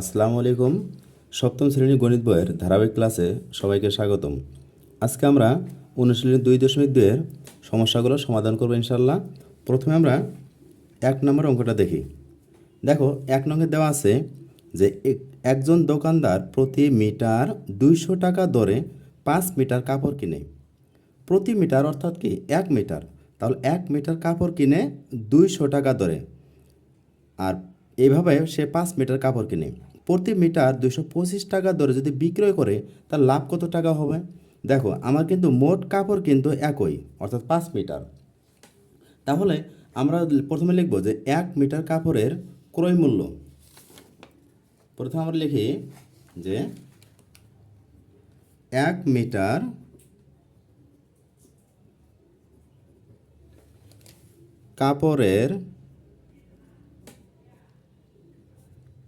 আসসালামু আলাইকুম। সপ্তম শ্রেণি গণিত বইয়ের ধারাবাহিক ক্লাসে সবাইকে স্বাগতম। আজকে আমরা অনুশীলনী দুই দশমিক দুইয়ের সমস্যাগুলো সমাধান করব ইনশাল্লাহ প্রথমে আমরা এক নম্বর অঙ্কটা দেখি। দেখো, এক নঙ্গে দেওয়া আছে যে এক- একজন দোকানদার প্রতি মিটার দুইশো টাকা দরে পাঁচ মিটার কাপড় কিনে। প্রতি মিটার অর্থাৎ কি এক মিটার? তাহলে এক মিটার কাপড় কিনে দুইশো টাকা দরে। আর এইভাবে সে পাঁচ মিটার কাপড় কিনে। প্রতি মিটার দুশো পঁচিশ টাকা দরে যদি বিক্রয় করে, তার লাভ কত টাকা হবে? দেখো, আমার কিন্তু মোট কাপড় কিন্তু একই, অর্থাৎ পাঁচ মিটার। তাহলে আমরা প্রথমে লিখব যে এক মিটার কাপড়ের ক্রয় মূল্য। প্রথমে আমরা লিখি যে এক মিটার কাপড়ের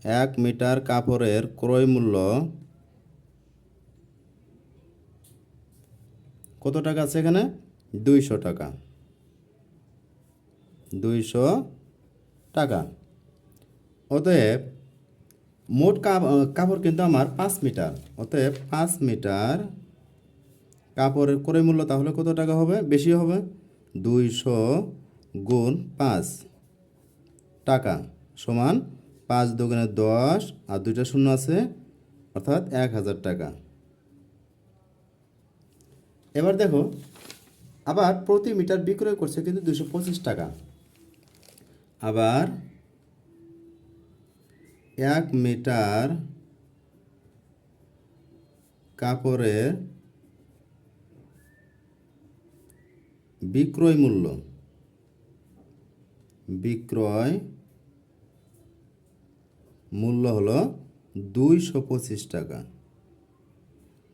এক মিটার কাপড়ের ক্রয় মূল্য কত টাকা আছে এখানে? দুইশো টাকা। দুইশো টাকা। অতএব মোট কাপ- কাপড় কিন্তু আমার পাঁচ মিটার। অতএব পাঁচ মিটার কাপড়ের ক্রয় মূল্য তাহলে কত টাকা হবে? বেশি হবে। দুইশো গুণ পাঁচ টাকা সমান পাঁচ দোকানে দশ আর দুইটা শূন্য আছে, অর্থাৎ এক হাজার টাকা। এবার দেখো, আবার প্রতি মিটার বিক্রয় করছে কিন্তু দুশো পঁচিশ টাকা। আবার এক মিটার কাপড়ের বিক্রয় মূল্য। বিক্রয় মূল্য হলো দুইশো পঁচিশ টাকা।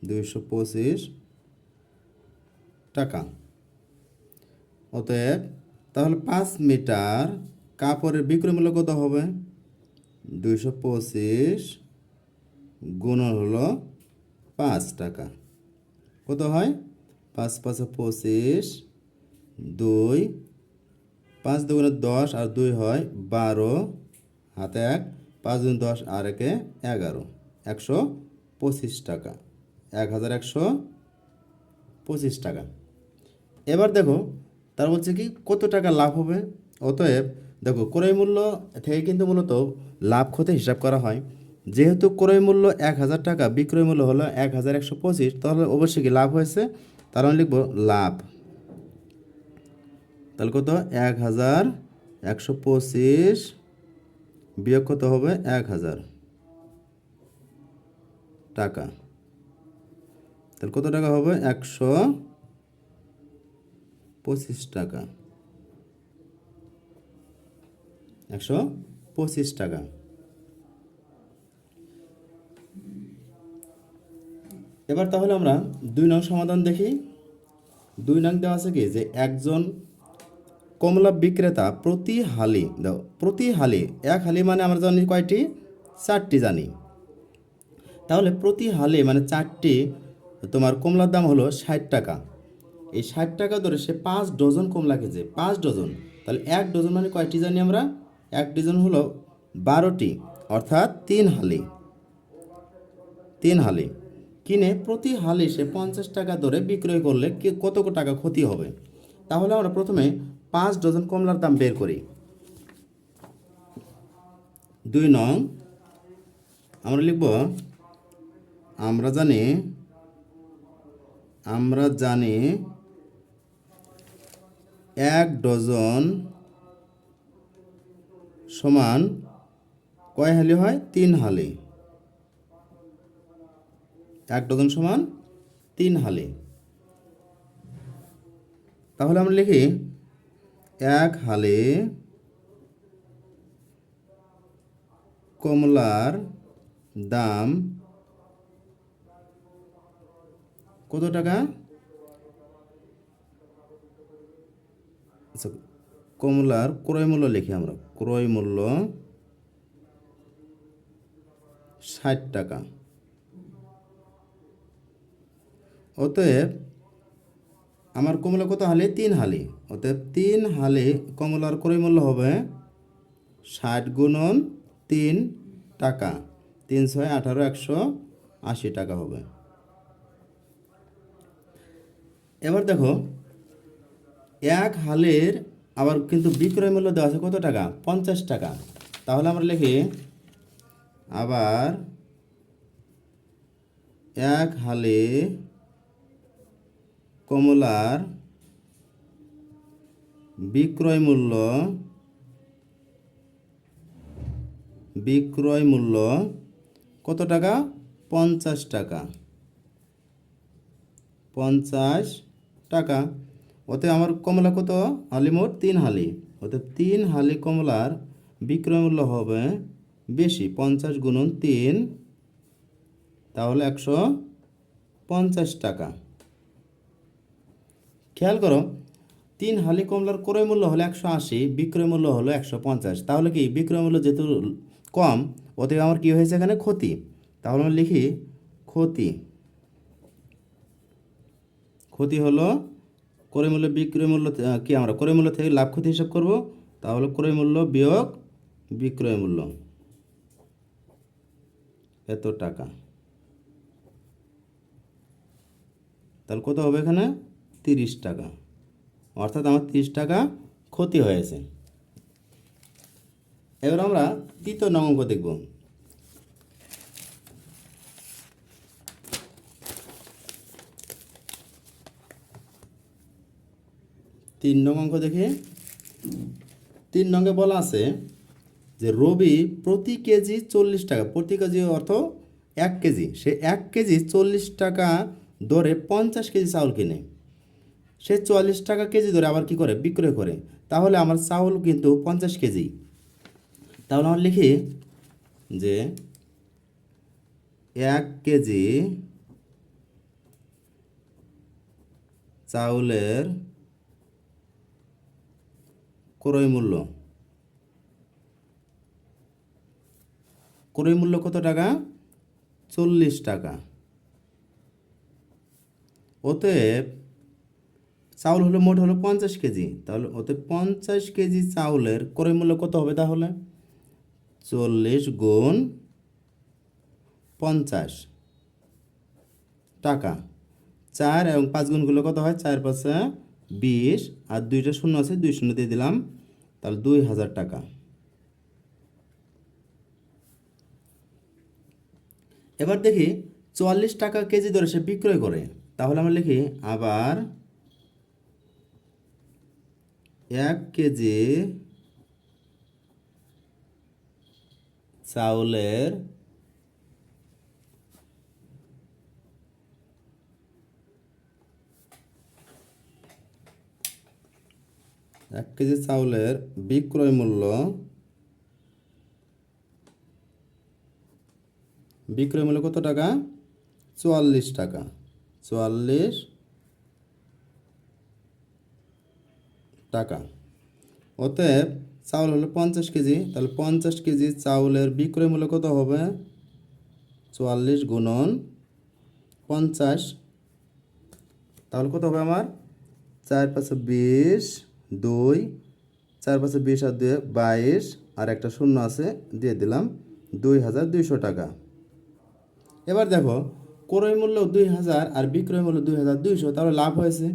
দুইশো পঁচিশ টাকা। অতএব তাহলে পাঁচ মিটার কাপড়ের বিক্রয় মূল্য কত হবে? দুইশো পঁচিশ গুণন হলো পাঁচ টাকা। কত হয়? পাঁচ পাঁচে পঁচিশ, দুই, পাঁচ দুগুণে দশ আর দুই হয় বারো, হাতে এক। পাঁচ দুগুণ দশ আর একে এগারো। একশো পঁচিশ টাকা। এক হাজার একশো পঁচিশ টাকা। এবার দেখো, তার বলছে কি, কত টাকা লাভ হবে? অতএব দেখো, ক্রয় মূল্য থেকে কিন্তু মূলত লাভ, ক্ষতি হিসাব করা হয়। যেহেতু ক্রয় মূল্য এক হাজার টাকা, বিক্রয় মূল্য হলো এক হাজার একশো পঁচিশ, তাহলে অবশ্যই কি লাভ হয়েছে? তার আমি লিখব লাভ। তাহলে কত? এক হাজার একশো পঁচিশ বিয়োগ কত হবে? এক হাজার। টাকা। তাহলে কত টাকা হবে? একশো পঁচিশ টাকা। একশো পঁচিশ টাকা। এবার তাহলে আমরা দুই নং সমাধান দেখি। দুই নং দেওয়া আছে কি? যে একজন কমলা বিক্রেতা প্রতি হালি, দাও, প্রতি হালি, এক হালি মানে আমরা জানি কয়টি? চারটি জানি। তাহলে প্রতি হালে মানে চারটি, তোমার কমলার দাম হলো ষাট টাকা। এই ষাট টাকা ধরে সে পাঁচ ডজন কমলা খেয়েছে, পাঁচ ডজন। তাহলে এক ডজন মানে কয়টি জানি আমরা? এক ডজন হলো বারোটি, অর্থাৎ তিন হালি। তিন হালি। কিনে প্রতি হালি সে পঞ্চাশ টাকা ধরে বিক্রয় করলে কত টাকা ক্ষতি হবে? তাহলে আমরা প্রথমে পাঁচ ডজন কমলার দাম বের করি। দুই নং, আমরা লিখব, আমরা জানি আমরা জানি এক ডজন সমান কয় হালি হয়? তিন হালি। এক ডজন সমান তিন হালি। তাহলে আমরা লিখি এক হালে কমলার দাম কত টাকা? আচ্ছা কমলার ক্রয় মূল্য লিখি আমরা। ক্রয় মূল্য ষাট টাকা। অতএব আমার কমলা কত হালে? তিন হালি। অতএব তিন হালে কমলার ক্রয় মূল্য হবে ষাট গুণন তিন টাকা। তিন ছয় আঠারো একশো আশি টাকা হবে। এবার দেখো, এক হালের আবার কিন্তু বিক্রয় মূল্য দেওয়া আছে কত টাকা? পঞ্চাশ টাকা। তাহলে আমরা লিখি, আবার এক হালে কমলার বিক্রয় মূল্য বিক্রয় মূল্য কত টাকা? পঞ্চাশ টাকা। পঞ্চাশ টাকা। ওতে আমার কমলা কত? হালি মোট তিন হালি। ওতে তিন হালি কমলার বিক্রয় মূল্য হবে বেশি, পঞ্চাশ গুণন তিন, তাহলে একশো পঞ্চাশ টাকা। খেয়াল করো, তিন হালি কমলার ক্রয় মূল্য হলো একশো আশি, বিক্রয় মূল্য হলো একশো পঞ্চাশ। তাহলে কি, বিক্রয় মূল্য যেহেতু কম ওতে আমার কি হয়েছে এখানে? ক্ষতি। তাহলে আমি লিখি, ক্ষতি। ক্ষতি হলো ক্রয় মূল্য, বিক্রয় মূল্য কি আমরা, ক্রয় মূল্য থেকে লাভ ক্ষতি হিসাব করব? তাহলে ক্রয় মূল্য বিয়োগ বিক্রয় মূল্য। এত টাকা। তাহলে কত হবে এখানে? তিরিশ টাকা। অর্থাৎ আমার তিরিশ টাকা ক্ষতি হয়েছে। এবার আমরা তৃতীয় নং অঙ্ক দেখব। তিন নং অঙ্ক দেখি। তিন নঙ্গে বলা আছে যে রবি প্রতি কেজি চল্লিশ টাকা, প্রতি কেজি অর্থ এক কেজি। সে এক কেজি চল্লিশ টাকা দরে পঞ্চাশ কেজি চাউল কিনে। সে চুয়াল্লিশ টাকা কেজি ধরে আবার কি করে? বিক্রয় করে। তাহলে আমার চাউল কিন্তু পঞ্চাশ কেজি। তাহলে আমার লিখি যে এক কেজি চাউলের ক্রয় মূল্য। ক্রয় মূল্য কত টাকা? চল্লিশ টাকা। অতএব চাউল হলো মোট হলো পঞ্চাশ কেজি। তাহলে ওতে পঞ্চাশ কেজি চাউলের ক্রয় মূল্য কত হবে তাহলে? চল্লিশ গুণ পঞ্চাশ টাকা। চার এবং পাঁচ গুণগুলো কত হয়? চার পাঁচে বিশ। আর দুইটা শূন্য আছে, দুই শূন্য দিয়ে দিলাম, তাহলে দুই হাজার টাকা। এবার দেখি চুয়াল্লিশ টাকা কেজি ধরে সে বিক্রয় করে। তাহলে আমরা লিখি আবার এক কেজি চাউলের এক কেজি চাউলের বিক্রয় মূল্য বিক্রয় মূল্য কত টাকা? চুয়াল্লিশ টাকা। চুয়াল্লিশ টাকা। অতএব চাউল হলো পঞ্চাশ কেজি, তাহলে পঞ্চাশ কেজি চাউলের বিক্রয় মূল্য কত হবে? চুয়াল্লিশ গুণন পঞ্চাশ। তাহলে কত হবে আমার? চার পাঁচশো বিশ, দুই, চার পাঁচশো বিশ আর দুই বাইশ, আর একটা শূন্য আছে, দিয়ে দিলাম দুই হাজার দুইশো টাকা। এবার দেখো, ক্রয় মূল্য দুই হাজার আর বিক্রয় মূল্য দুই হাজার দুইশো, তাহলে লাভ হয়েছে।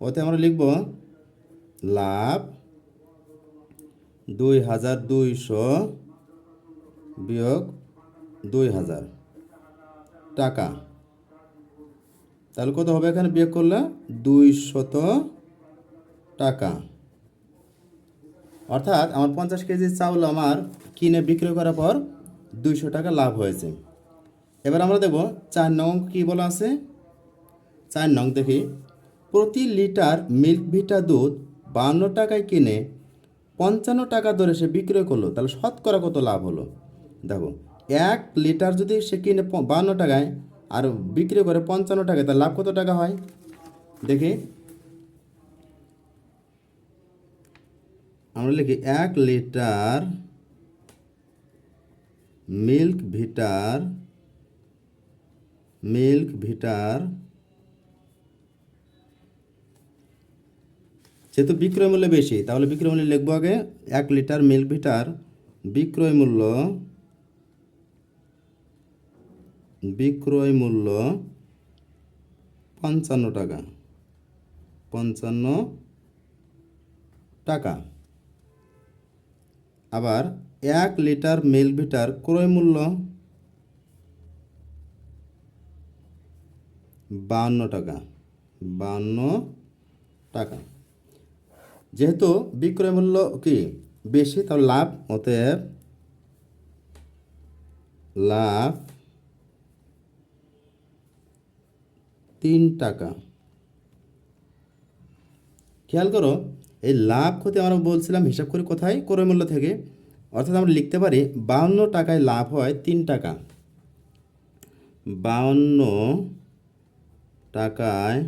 ওতে আমরা লিখব লাভ দুই হাজার দুইশো বিয়োগ দুই হাজার টাকা। তাহলে কত হবে এখানে? বিয়োগ করলে দুইশত টাকা। অর্থাৎ আমার পঞ্চাশ কেজি চাউল আমার কিনে বিক্রয় করার পর দুইশো টাকা লাভ হয়েছে। এবার আমরা দেব চার নং কী বলা আছে? চার নং দেখি, প্রতি লিটার মিল্ক ভিটা দুধ বান্ন টাকায় কিনে পঞ্চান্ন টাকা ধরে সে বিক্রয় করল, তাহলে শতকরা কত লাভ হলো? দেখো, এক লিটার যদি সে কিনে বান্ন টাকায় আর বিক্রি করে পঞ্চান্ন টাকায়, তাহলে লাভ কত টাকা হয়? দেখি। আমরা লিখি, এক লিটার মিল্ক ভিটার মিল্ক ভিটার যেহেতু বিক্রয় মূল্য বেশি, তাহলে বিক্রয় মূল্য লিখব আগে এক লিটার মিল্ক ভিটার বিক্রয় মূল্য বিক্রয় মূল্য পঞ্চান্ন টাকা পঞ্চান্ন টাকা। আবার এক লিটার মিল্ক ভিটার ক্রয় মূল্য বাহান্ন টাকা বাহান্ন টাকা। যেহেতু বিক্রয় মূল্য কি? বেশি, তাহলে লাভ অতএব লাভ তিন টাকা। খেয়াল করো, এই লাভ ক্ষতি আমরা বলছিলাম হিসাব করে কোথায়? ক্রয় মূল্য থেকে। অর্থাৎ আমরা লিখতে পারি বাউন্ন টাকায় লাভ হয় তিন টাকা। বাউন্ন টাকায়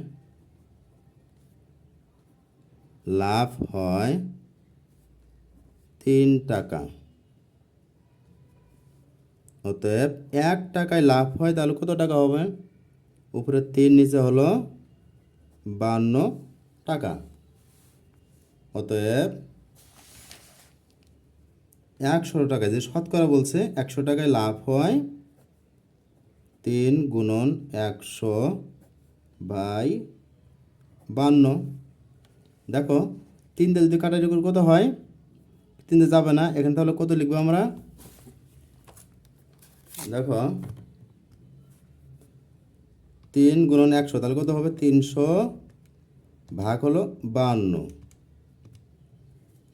লাভ হয় তিন টাকা। অতএব এক টাকায় লাভ হয়, তাহলে কত টাকা হবে? উপরে তিন, নিচে হলো বান্ন টাকা। অতএব একশো টাকা, যে শতকরা বলছে, একশো টাকায় লাভ হয় তিন গুণন একশো বাই বান্ন। দেখো, তিন দিয়ে যদি কাটারি করে কত হয়? তিন দিয়ে যাবে না, এখানে তাহলে কত লিখব আমরা? দেখো, তিন গুণন একশো, তাহলে কত হবে? তিনশো ভাগ হলো বাহান্ন।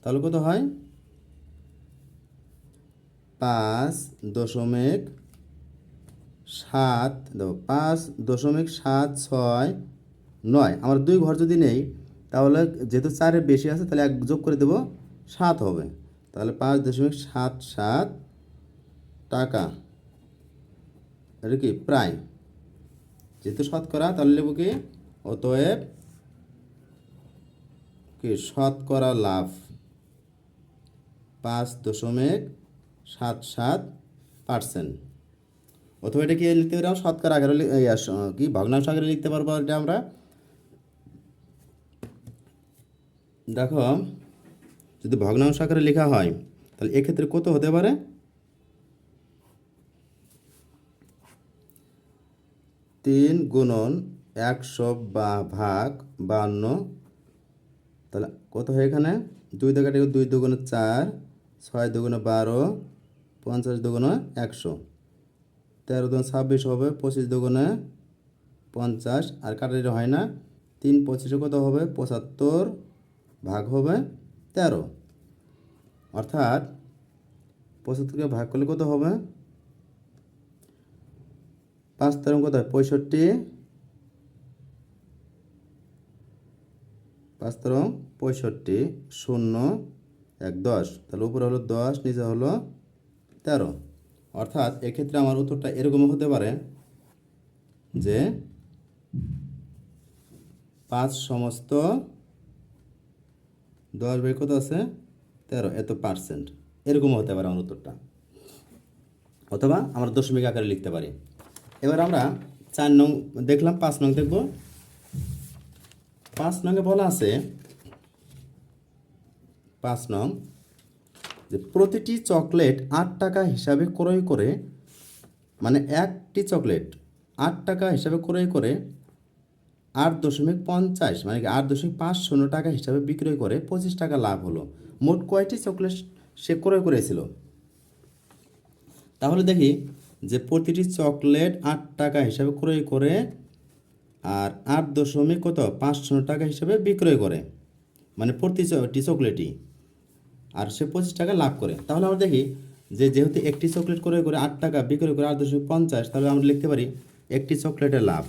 তাহলে কত হয়? পাঁচ দশমিক সাত, দেখো, পাঁচ দশমিক সাত ছয় নয়। আমার দুই ঘর যদি নেই তাহলে যেহেতু চারের বেশি আছে, তাহলে এক যোগ করে দেবো সাত হবে। তাহলে পাঁচ দশমিক সাত সাত টাকা। এটা কি? প্রায় যেহেতু শতকরা, তাহলে নেব কি? অতএব কি? শতকরা লাভ পাঁচ দশমিক সাত সাত পার্সেন্ট। অথবা এটা কি লিখতে পারি শতকরা আস- কি? ভগ্নাংশ আকারে লিখতে পারব এটা আমরা। দেখো, যদি ভগ্নাংশ আকারে লেখা হয়, তাহলে এক্ষেত্রে কত হতে পারে? তিন গুণন একশো বা ভাগ বান্ন তাহলে কত হয় এখানে? দুই টাকাটি দুই দুগুণে চার, ছয় দুগুণে বারো, পঞ্চাশ দুগুণে একশো। তেরো দুগুণ ছাব্বিশ হবে, পঁচিশ দুগুণে পঞ্চাশ, আর কাটারি হয় না। তিন পঁচিশে কত হবে? পঁচাত্তর ভাগ হবে তেরো। অর্থাৎ পঁচাত্তরকে ভাগ করলে কত হবে? পাঁচ তেরো কত পঁয়ষট্টি। পাঁচ তেরো পঁয়ষট্টি, শূন্য, এক, দশ। তাহলে উপরে হলো দশ, নিচে হলো তেরো। অর্থাৎ এক্ষেত্রে আমার উত্তরটা এরকম হতে পারে যে পাঁচ সমস্ত দশ বাই কত আছে? তেরো, এত পার্সেন্ট এরকম হতে পারে আমার উত্তরটা। অথবা আমরা দশমিক আকারে লিখতে পারি। এবার আমরা চার নং, দেখলাম পাঁচ নং দেখব। পাঁচ নংয়ে বলা আছে, পাঁচ নং, যে প্রতিটি চকলেট আট টাকা হিসাবে ক্রয় করে মানে একটি চকলেট আট টাকা হিসাবে ক্রয় করে আট দশমিক পঞ্চাশ মানে কি আট দশমিক পাঁচ শূন্য টাকা হিসাবে বিক্রয় করে পঁচিশ টাকা লাভ হলো। মোট কয়টি চকলেট সে ক্রয় করেছিল? তাহলে দেখি যে প্রতিটি চকলেট আট টাকা হিসাবে ক্রয় করে আর আট দশমিক কত? পাঁচ শূন্য টাকা হিসাবে বিক্রয় করে মানে প্রতিটি চকলেটই। আর সে পঁচিশ টাকা লাভ করে। তাহলে আমরা দেখি যে যেহেতু একটি চকলেট ক্রয় করে আট টাকা, বিক্রয় করে আট দশমিক পঞ্চাশ, তাহলে আমরা লিখতে পারি একটি চকলেটের লাভ।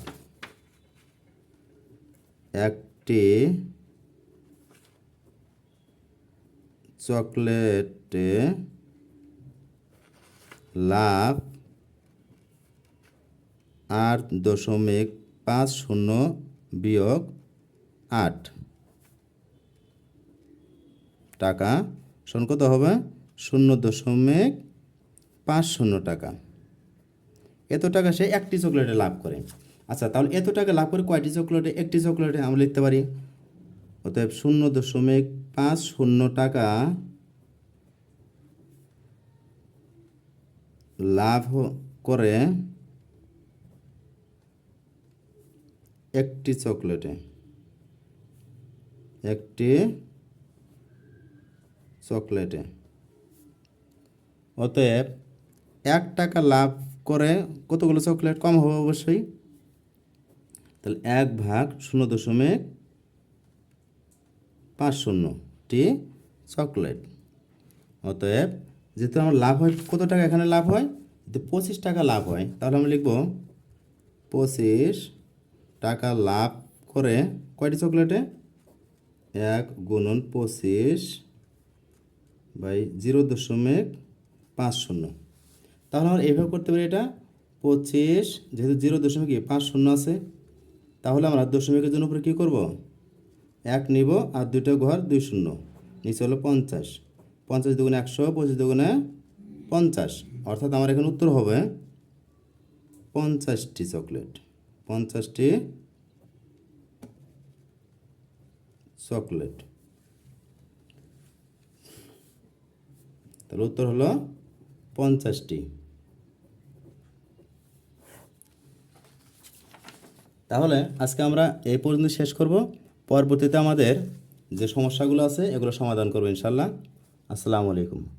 একটি চকলেটে লাভ আট দশমিক পাঁচ শূন্য বিয়োগ আট। টাকা শোন কত হবে? শূন্য দশমিক পাঁচ শূন্য টাকা। এত টাকা সে একটি চকলেটে লাভ করে। আচ্ছা তাহলে এত টাকা লাভ করে কয়টি চকলেটে, একটি চকলেটে আমরা লিখতে পারি? অতএব শূন্য দশমিক পাঁচ শূন্য টাকা লাভ করে একটি চকলেটে। একটি চকলেটে। অতএব এক টাকা লাভ করে কতগুলো চকলেট? কম হবে অবশ্যই। তাহলে এক ভাগ শূন্য দশমিক পাঁচ শূন্যটি চকলেট। অতএব যেহেতু আমার লাভ হয়, কত টাকা এখানে লাভ হয়? যদি পঁচিশ টাকা লাভ হয়, তাহলে আমি লিখব পঁচিশ টাকা লাভ করে কয়টি চকলেটে? এক গুণন পঁচিশ বাই জিরো দশমিক পাঁচ শূন্য। তাহলে আমরা এইভাবে করতে পারি এটা? পঁচিশ, যেহেতু জিরো দশমিক পাঁচ শূন্য আছে তাহলে আমরা দশমিকের জন্য উপরে কী করব? এক নিব আর দুটো ঘর দুই শূন্য। নিচে হলো পঞ্চাশ। পঞ্চাশ দুগুণে একশো, পঁচিশ দুগুণে পঞ্চাশ। অর্থাৎ আমার এখানে উত্তর হবে পঞ্চাশটি চকলেট। পঞ্চাশটি চকলেট। তাহলে উত্তর হলো পঞ্চাশটি। তাহলে আজকে আমরা এই পর্যন্ত শেষ করব। পরবর্তীতে আমাদের যে সমস্যাগুলো আছে, এগুলো সমাধান করব ইনশাল্লাহ আসসালামু আলাইকুম।